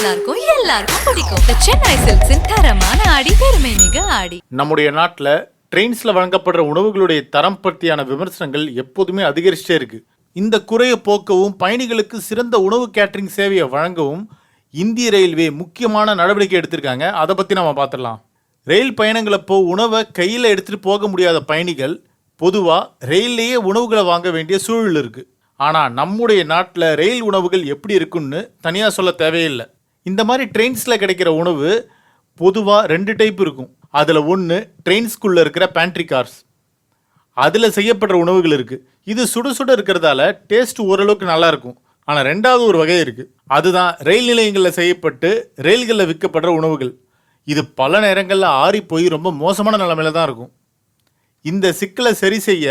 நல்லா இருக்கும் எல்லாருக்கும் பிடிக்கும். The சென்னை சில்க்ஸின் தரமான ஆடி பெருமை மிக ஆடி. நம்முடைய நாட்டில் ட்ரெயின்ஸில் வழங்கப்படுற உணவுகளுடைய தரம் பற்றியான விமர்சனங்கள் எப்போதுமே அதிகரிச்சே இருக்கு. இந்த குறையை போக்கவும் பயணிகளுக்கு சிறந்த உணவு கேட்டரிங் சேவையை வழங்கவும் இந்திய ரயில்வே முக்கியமான நடவடிக்கை எடுத்திருக்காங்க. அதை பற்றி நம்ம பார்த்துடலாம். ரயில் பயணங்களப்போ உணவை கையில் எடுத்துகிட்டு போக முடியாத பயணிகள் பொதுவாக ரயில்லையே உணவுகளை வாங்க வேண்டிய சூழல் இருக்குது ஆனால் நம்முடைய நாட்டில் ரயில் உணவுகள் எப்படி இருக்குன்னு தனியாக சொல்ல தேவையில்லை. இந்த மாதிரி ட்ரெயின்ஸில் கிடைக்கிற உணவு பொதுவாக ரெண்டு டைப் இருக்கும். அதில் ஒன்று ட்ரெயின்ஸ்குள்ளே இருக்கிற பேண்ட்ரி கார்ஸ் அதில் செய்யப்படுற உணவுகள் இருக்குது இது சுட சுட இருக்கிறதால டேஸ்ட் ஓரளவுக்கு நல்லாயிருக்கும் ஆனால் ரெண்டாவது ஒரு வகை இருக்குது அதுதான் ரயில் நிலையங்களில் செய்யப்பட்டு ரயில்களில் விற்கப்படுற உணவுகள். இது பல நேரங்களில் ஆறி போய் ரொம்ப மோசமான நிலமையில தான் இருக்கும். இந்த சிக்கலை சரி செய்ய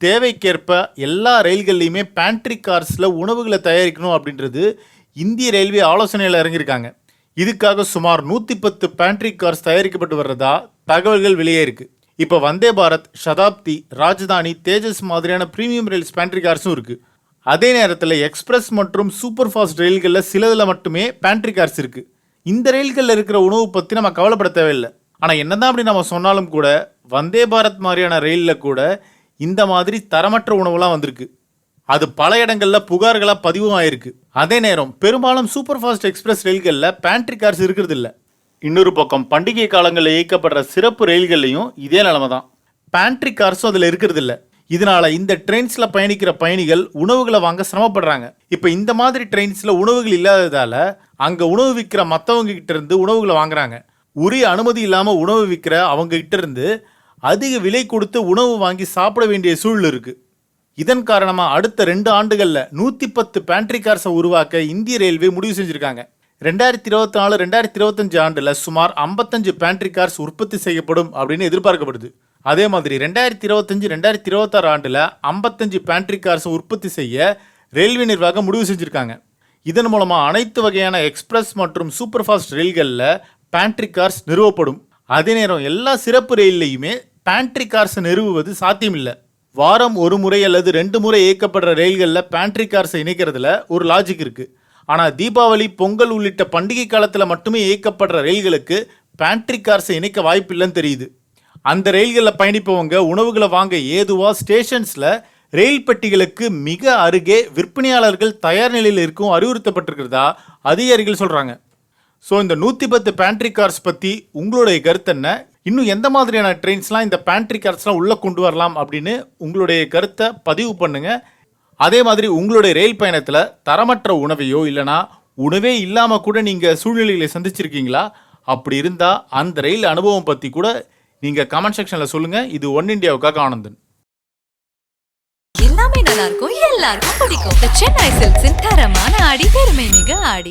தேவைக்கேற்ப எல்லா ரயில்கள்லேயுமே பேண்ட்ரி கார்ஸில் உணவுகளை தயாரிக்கணும் அப்படின்றது இந்திய ரயில்வே ஆலோசனையில் இறங்கியிருக்காங்க. இதுக்காக சுமார் நூற்றி பத்து பேண்ட்ரி கார்ஸ் தயாரிக்கப்பட்டு வர்றதா தகவல்கள் வெளியே இருக்கு. இப்போ வந்தே பாரத் சதாப்தி ராஜதானி தேஜஸ் மாதிரியான பிரீமியம் ரயில்ஸ் பேண்ட்ரி கார்ஸும் இருக்கு. அதே நேரத்தில் எக்ஸ்பிரஸ் மற்றும் சூப்பர் ஃபாஸ்ட் ரயில்களில் சிலதில் மட்டுமே பேண்ட்ரி கார்ஸ் இருக்கு. இந்த ரயில்களில் இருக்கிற உணவு பற்றி நம்ம கவலைப்பட தேவையில்லை. ஆனால் என்னதான் அப்படி நம்ம சொன்னாலும் கூட வந்தே பாரத் மாதிரியான ரயிலில் கூட இந்த மாதிரி தரமற்ற உணவுலாம் வந்திருக்கு. அது பல இடங்களில் புகார்களாக பதிவும் ஆயிருக்கு. அதே நேரம் பெரும்பாலும் சூப்பர் ஃபாஸ்ட் எக்ஸ்பிரஸ் ரயில்களில் பேண்ட்ரி கார்ஸ் இருக்கிறது இல்ல இன்னொரு பக்கம் பண்டிகை காலங்களில் இயக்கப்படுற சிறப்பு ரயில்கள்லையும் இதே நிலைமை தான். பேண்ட்ரி கார்ஸும் அதில் இருக்கிறது இல்ல இதனால இந்த ட்ரெயின்ஸில் பயணிக்கிற பயணிகள் உணவுகளை வாங்க சிரமப்படுறாங்க. இப்போ இந்த மாதிரி ட்ரெயின்ஸில் உணவுகள் இல்லாததால அங்கே உணவு விற்கிற மற்றவங்க கிட்ட இருந்து உணவுகளை வாங்குறாங்க. உரிய அனுமதி இல்லாமல் உணவு விற்கிற அவங்க கிட்ட இருந்து அதிக விலை கொடுத்து உணவு வாங்கி சாப்பிட வேண்டிய சூழல் இருக்கு. இதன் காரணமாக அடுத்த ரெண்டு ஆண்டுகளில் நூற்றி பத்து பேண்ட்ரி கார்ஸை உருவாக்க இந்திய ரயில்வே முடிவு செஞ்சுருக்காங்க. ரெண்டாயிரத்தி இருபத்தி நாலு ரெண்டாயிரத்தி இருபத்தஞ்சு ஆண்டில் சுமார் ஐம்பத்தஞ்சு பேண்ட்ரி கார்ஸ் உற்பத்தி செய்யப்படும் அப்படின்னு எதிர்பார்க்கப்படுது. அதே மாதிரி ரெண்டாயிரத்தி இருபத்தஞ்சு ரெண்டாயிரத்தி இருபத்தாறு ஆண்டில் ஐம்பத்தஞ்சு பேண்ட்ரி கார்ஸ் உற்பத்தி செய்ய ரயில்வே நிர்வாகம் முடிவு செஞ்சுருக்காங்க. இதன் மூலமாக அனைத்து வகையான எக்ஸ்பிரஸ் மற்றும் சூப்பர் ஃபாஸ்ட் ரயில்களில் பேண்ட்ரி கார்ஸ் நிறுவப்படும். அதே நேரம் எல்லா சிறப்பு ரயில்லையுமே பேண்ட்ரி கார்ஸை நிறுவுவது சாத்தியமில்லை. வாரம் ஒரு முறை அல்லது ரெண்டு முறை இயக்கப்படுற ரயில்களில் பேண்ட்ரி கார்ஸை இணைக்கிறதுல ஒரு லாஜிக் இருக்குது ஆனால் தீபாவளி பொங்கல் உள்ளிட்ட பண்டிகை காலத்தில் மட்டுமே இயக்கப்படுற ரயில்களுக்கு பேண்ட்ரி கார்ஸை இணைக்க வாய்ப்பில்லைன்னு தெரியுது. அந்த ரயில்களில் பயணிப்பவங்க உணவுகளை வாங்க ஏதுவாக ஸ்டேஷன்ஸில் ரயில் பெட்டிகளுக்கு மிக அருகே விற்பனையாளர்கள் தயார் நிலையில் இருக்கும் அறிவுறுத்தப்பட்டிருக்கிறதா அதிகாரிகள் சொல்கிறாங்க ஸோ இந்த நூற்றி பத்து பேண்ட்ரி கார்ஸ் பற்றி உங்களுடைய கருத்து என்ன? இன்னும் எந்த மாதிரியான ட்ரெயின்ஸ்லாம் இந்த பேண்ட்ரி கார்ஸ்லாம் உள்ளே கொண்டு வரலாம் அப்படின்னு உங்களுடைய கருத்தை பதிவு பண்ணுங்கள் அதே மாதிரி உங்களுடைய ரயில் பயணத்தில் தரமற்ற உணவையோ இல்லைனா உணவே இல்லாமல் கூட நீங்கள் சூழ்நிலைகளை சந்திச்சிருக்கீங்களா? அப்படி இருந்தால் அந்த ரயில் அனுபவம் பற்றி கூட நீங்கள் கமெண்ட் செக்ஷனில் சொல்லுங்கள் இது ஒன் இந்தியாவுக்காக ஆனந்தன். எல்லாமே நல்லா இருக்கும் எல்லாருக்கும் பிடிக்கும். சென்னை சில்க்ஸின் தரமான ஆடி பெருமை மிக ஆடி.